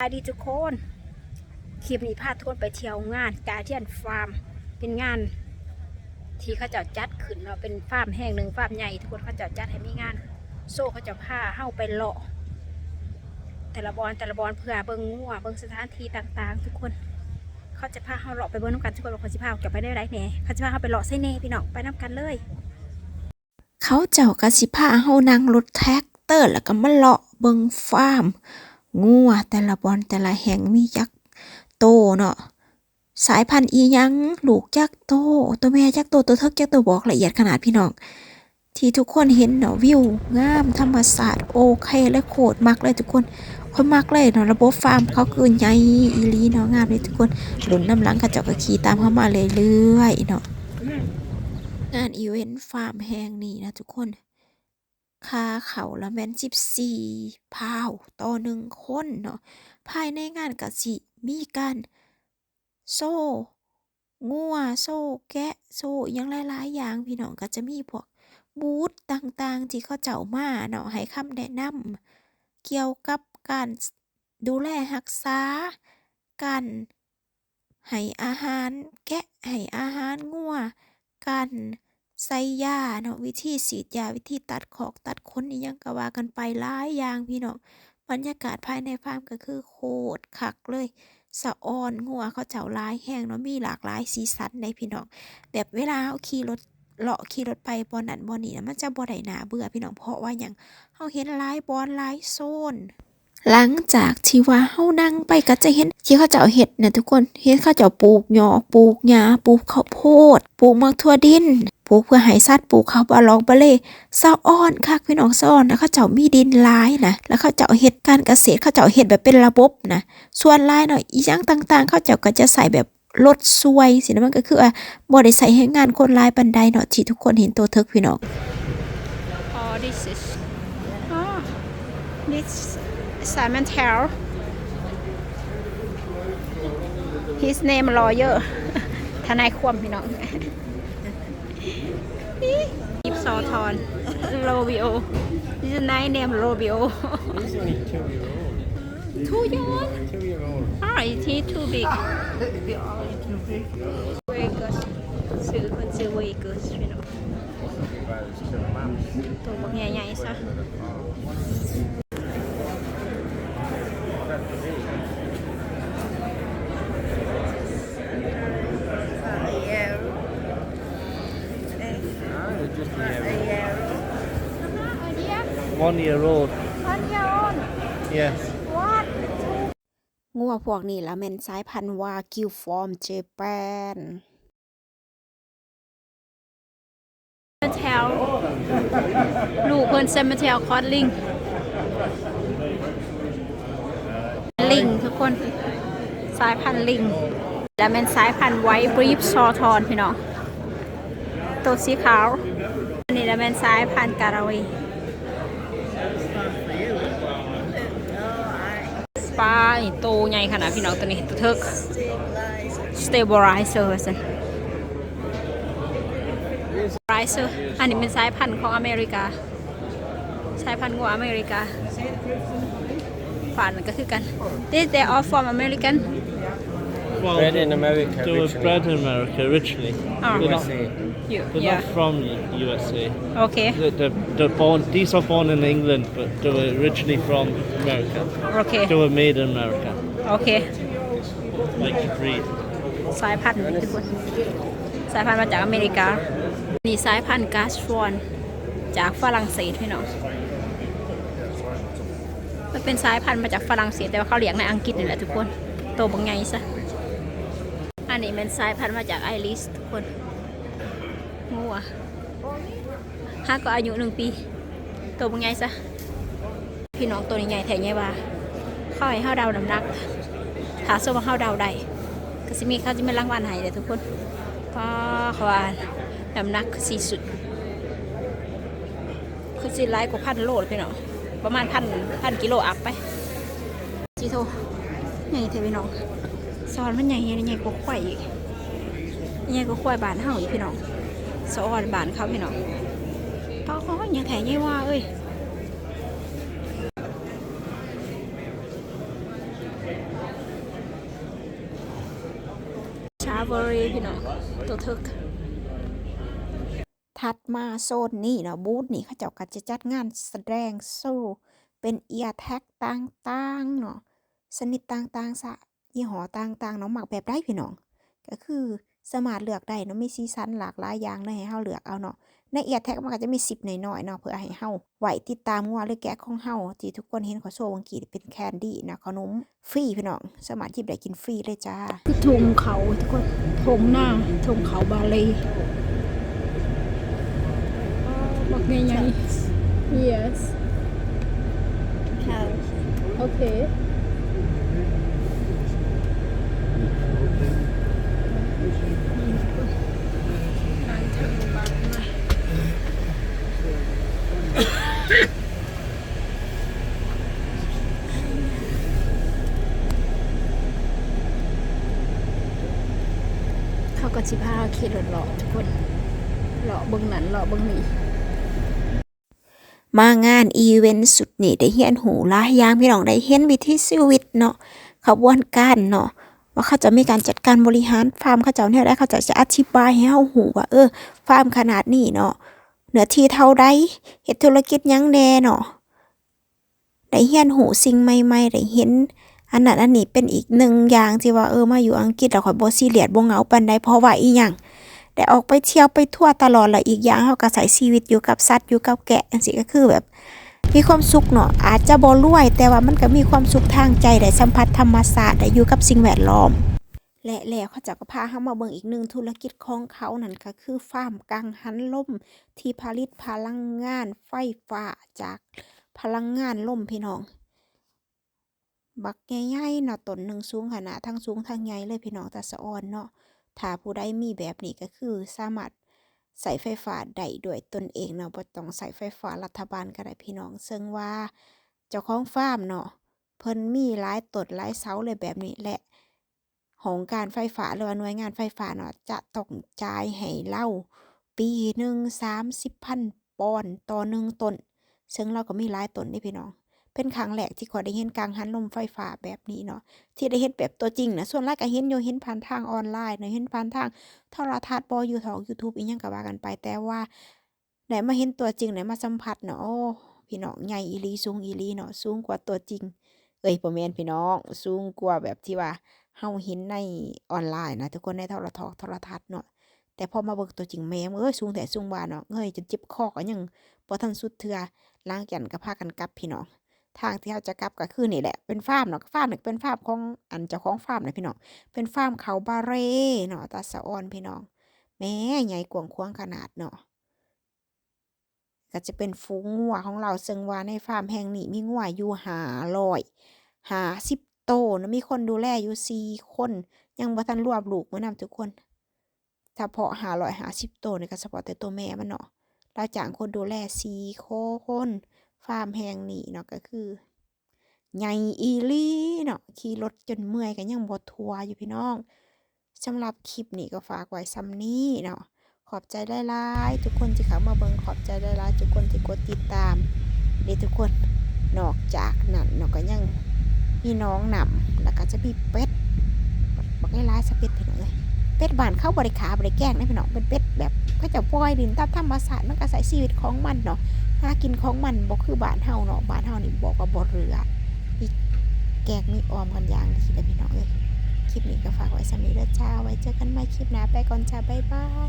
สวัสดีทุกคนคลิปนี้พาทุกคนไปเที่ยวงานกาเทียนฟาร์ม เป็นงาน ที่เขาเจะจัดขึ้นเนาะเป็นฟาร์มแห่งหนึ่งฟาร์มใหญ่ทุกคนเขาเจะจัดให้มีงาน โซ่เขาเจะพาเข้าไปเลาะ แต่ละบอนแต่ละบอนเพื่อเบิ้งงัวเบิ้งสถานที่ต่างๆ ทุกคน เขาจะพาเข้าเลาะไปเบิ้งน้ำกันทุกคนว่าเขาจะพาจะไปได้ไรแหน่เขาจะพาเข้าไปเลาะไส้เน่พี่น้องไปน้ำกันเลย เขาเจ้ากะสิพาเฮานั่งรถแท็กเตอร์แล้วก็มาเลาะเบิงฟาร์ม งัวแต่ละบอนแต่ละแห่งมีจักโตเนาะสายพันธุ์อียังลูกจักโตตัวแม่จักโตตัวเทิกจักโตบอกละเอียดขนาดพี่น้องที่ทุกคนเห็นเนาะวิวงามธรรมศาสตร์โอเคและโคตรมักเลยทุกคนคนมักเลยเนาะระบบฟาร์มเขาคือใหญ่อีลีเนาะงามเลยทุกคนหลุนน้ำหลังเขาเจ้าก็ขี่ตามเข้ามาเรื่อยๆเนาะงานอีเวนต์ฟาร์มแห่งนี้นะทุกคน ค่าเขาละแม่นสิบสี่พาวต่อหนึ่งคนเนาะภายในงานกะสิมีการโซ่งัวโซ่แกะโซ่ยังหลายๆอย่างพี่น้องก็จะมีพวกบูธต่างๆ ที่เขาเจ้ามาเนาะให้คำแนะนำเกี่ยวกับการดูแลรักษาการให้อาหารแกะให้อาหารงัวการ ใส่ยาเนาะวิธีฉีดยาวิธีตัดขอกตัดขนอีหยังก็ว่ากันไปหลายอย่างพี่น้องบรรยากาศภายในฟาร์มก็คือโคตรคักเลยสะออนงัวเขาเจ้าลายแห้งเนาะมีหลากหลายสีสันในพี่น้องแบบเวลาเราขี่รถเลาะขี่รถไปบอนนั้นบอนนี้นะมันจะบ่ได้น่าเบื่อพี่น้องเพราะว่าหยังเฮาเห็นลายบอนลายโซนหลังจากที่ว่าเฮานั่งไปก็จะเห็นที่เขาเจ้าเฮ็ดนะทุกคนเห็นเขาเจ้าปลูกหยอปลูกหญ้าปลูกข้าวโพดปลูกมักทั่วดิน ปลูกเพื่อให้สัตว์ปลูกข้าบาลองบะเล่ซาอ้อนคักพี่น้องซาอ้อนนะเขาเจ้ามีดินลายนะแล้วเขาเจ้าเฮ็ดการเกษตรเขาเจ้าเฮ็ดแบบเป็นระบบนะส่วนลายเนาะอีหยังต่าง ๆ เขาเจ้าก็จะใส่แบบลดซวยสินะมันก็คือว่าบ่ได้ใส่ให้งานคนลายปานใดเนาะที่ทุกคนเห็นตัวเทิกพี่น้อง Oh, this is. Oh, this Simon Tell. His name lawyer ทนายความพี่น้อง ยิบซอทอนโรบิโอ This is nice name โรบิโอ He's only two year old. Too young Two year old. Ah is he too big They are too big. Vegas ซื้อคนซื้อ Vegas พี่น้องตัวบักใหญ่ๆซะ One year old. Yes. งัวพวกนี้ละแม่นสายพันธุ์วากิวฟอร์มเจแปน แถวลูกเพิ่นเซมแถวคอดลิง ลิงทุกคน สายพันธุ์ลิง และเป็นสายพันธุ์ไวท์บรีฟซอทอนพี่น้อง ตัวสีขาว อันนี้และเป็นสายพันธุ์การาวีปลาโตใหญ่ขนาดพี่น้องตัวนี้ตัวเทิก stabilizer สิไรเซอร์อันนี้เป็นสายพันธุ์ของอเมริกา สายพันธุ์งัวอเมริกาฝานก็คือกัน This they all from American Well, Bred in America. they were originally. bred in America originally. Oh. They're not, USA. you they're yeah not from the USA. okay They're, they're, they're born. These are born in England, but they were originally from America. okay They were made in America, okay like the breed. สายพันธุ์ทุกคนสายพันธุ์มาจากอเมริกานี่สายพันธุ์กาสฟอนจากฝรั่งเศสพี่น้องมันเป็นสายพันธุ์มาจากฝรั่งเศสแต่ว่าเขาเลี้ยงในอังกฤษนี่แหละทุกคน โตบางไงซะ อันนี้เป็นสายพันธุ์มาจากไอริสทุกคนงัวห้าก็อายุหนึ่งปีโตบางไงซะ พี่น้องตัวนี้ใหญ่แถวใหญ่ว่าเข้าให้เข้าดาน้ำหนักถ้าสมมติเข้าดาวได้ก็สิมีเขาจะไม่รางวัลให้เลยทุกคนเพราะเขวาน้ำหนักสี่สุด คือสิไลายกว่าพันโลเลยพี่น้องประมาณพันพันกิโลอัพไปจีโทใหญ่เทพี่น้อง ซอนมันใหญ่ใหญ่กว่าควายใหญ่กว่าควายบานเห่าพี่น้องซอนบานเขาพี่น้องต้าเขาอย่งแถใหญ่ว่าเอ้ยชาบรีพี่น้องตัวทึกถัดมาโซนนี่เนาะบูธนี่เขาเจ้าก็จะจัดงานแสดงโซ่เป็นเอียแท็กต่างๆเนาะสนิทต่างๆสะ ยี่ห้อต่างๆเนาะหมักแบบได้พี่น้อง ก็คือสามารถเลือกได้เนาะมีสีสันหลากหลายอย่างเลยให้เฮาเลือกเอาเนาะในเอียแท็กมันก็จะมี10หน่อยๆเนาะเพื่อให้เฮาไว้ติดตามงัวหรือแกะของเฮาที่ทุกคนเห็นขอโชว์วังกีเป็นแคนดี้นะขนมฟรีพี่น้องสามารถหยิบได้กินฟรีเลยจ้าคือธงเขาทุกคนธงหน้าธงเขาบาลีบอกไงไง yes okay เขา ก็สิพาขี่รถเลาะทุกคนเลาะเบิ่งนั้นเลาะเบิ่งนี้มางานอีเวนต์สุดนี่ได้เฮียนหูลายยางพี่น้องได้เห็นวิธีชีวิตเนาะขบวนการเนาะว่าเขาจะมีการจัดการบริหารฟาร์มเขาจ้าเนี่ยได้เขาจะจะอธิบายให้เฮาหูว่าเออฟาร์มขนาดนี้เนาะเหนือที่เท่าใดเฮ็ดธุรกิจยังแน่เนาะได้เฮียนหูสิ่งใหม่ๆได้เห็น อันนั้นอันนี้เป็นอีกหนึ่งอย่างที่ว่าเออมาอยู่อังกฤษแล้วข่อยบ่ซีเรียสบ่เหงาปานใดเพราะว่าอีหยังได้ออกไปเที่ยวไปทั่วตลอดและอีกอย่างเขาก็ใช้ชีวิตอยู่กับสัตว์อยู่กับแกะจังซี่ก็คือแบบมีความสุขเนาะอาจจะบ่รวย แต่ว่ามันก็มีความสุขทางใจได้สัมผัสธรรมศาตร์ได้อยู่กับสิ่งแวดล้อม และแล้วเขาจะก็พาเฮามาเบิ่งอีกหนึ่งธุรกิจของเขานั่นก็คือฟาร์มกังหันลมที่ผลิตพลังงานไฟฟ้าจากพลังงานลมพี่น้อง บักใหญ่ๆเนาะต้นหนึ่งสูงขนาดทั้งสูงทั้งใหญ่เลยพี่น้องต่สะออนเนาะถ้าผู้ใดมีแบบนี้ก็คือสามารถใส่ไฟฟ้าได้ด้วยตนเองเนาะบ่ต้องใส่ไฟฟ้ารัฐบาลก็ได้พี่น้อง ซึ่งว่าเจ้าของฟาร์มเนาะเพิ่นมีหลายต้นหลายเสาเลยแบบนี้และของการไฟฟ้าหรือว่าหน่วยงานไฟฟ้าเนาะจะต้องจ่ายให้เราปีหนึ่งสามสิบพันปอนด์ต่อหนึ่งต้นซึ่งเราก็มีหลายต้นนี่พี่น้อง เป็นครั้งแรกที่ขอยได้เห็นกังหันลมไฟฟ้าแบบนี้เนาะที่ได้เห็นแบบตัวจริงนะส่วนหลายก็เห็นอยู่เห็นผ่านทางออนไลน์เนาะเห็นผ่านทางโทรทัศน์บอยู่ทาง YouTube อีหยังก็ว่ากันไป แต่ว่าได้มาเห็นตัวจริงได้มาสัมผัสเนาะโอ้พี่น้องใหญ่อีลีสูงอีลีเนาะสูงกว่าตัวจริง เอ้ยบ่แม่นพี่น้องสูงกว่าแบบที่ว่าเฮาเห็นในออนไลน์นะทุกคนในโทรทัศน์โทรทัศน์เนาะแต่พอมาเบิ่งตัวจริงแม่เอ้ยสูงแต่สูงว่าเนาะเงยจนเจ็บคอก็ยังบ่ทันสุดเทื่อล้างจันก็พากันกลับพี่น้อง ทางที่เราจะกลับก็คือนี่แหละ เป็นฟาร์มเนาะฟาร์มนี่เป็นฟาร์มของอันเจ้าของฟาร์มนะพี่น้อง เป็นฟาร์มเขาบาเร่เนาะตาสะออนพี่น้องแม่ใหญ่กวางควางขนาดเนาะก็จะเป็นฝูงงัวของเราซึ่งว่าในฟาร์มแห่งนี้มีงัวอยู่หาร้อยหาสิบโตวนะมีคนดูแลอยู่สี่คน ยังบ่ทันรวบลูกมานำทุกคนถ้าเพาะหาร้อยหาสิบโตวนี่ก็เฉพาะแต่ตัวแม่มันเนาะเราจ้างคนดูแลสี่คน ฟาร์มแห่งนี้เนาะก็คือใหญ่อีลี่เนาะขี่รถจนเมื่อยกันยังบ่ทัวอยู่พี่น้องสำหรับคลิปนี้ก็ฝากไว้ซ้ำนี้เนาะขอบใจหลายทุกคนที่เข้ามาเบิงขอบใจหลายทุกคนที่กดติดตามเด้ทุกคนนอกจากนั้นเนาะก็ยังมีน้องนำแล้วก็จะมีเป็ดบอกให้ร้ายสเป็ดพี่น้องเอ้ยเป็ดบานเข้าบริขาบริแกล้งนะพี่น้องเป็นเป็ดแบบเขาจะปล่อยดินตามธรรมชาติมันก็ใส่ชีวิตของมันเนาะ หากินของมันบอกคือบ้านเฮาเนาะบ้านเฮานี่บอกว่าบ่เรือมีแกงมีออมกันอย่างดีเลยพี่น้องเอ้ยคลิปนี้ก็ฝากไว้สำหรับเด้อจ้าไว้เจอกันใหม่คลิปหน้าไปก่อนจ้าบ๊ายบาย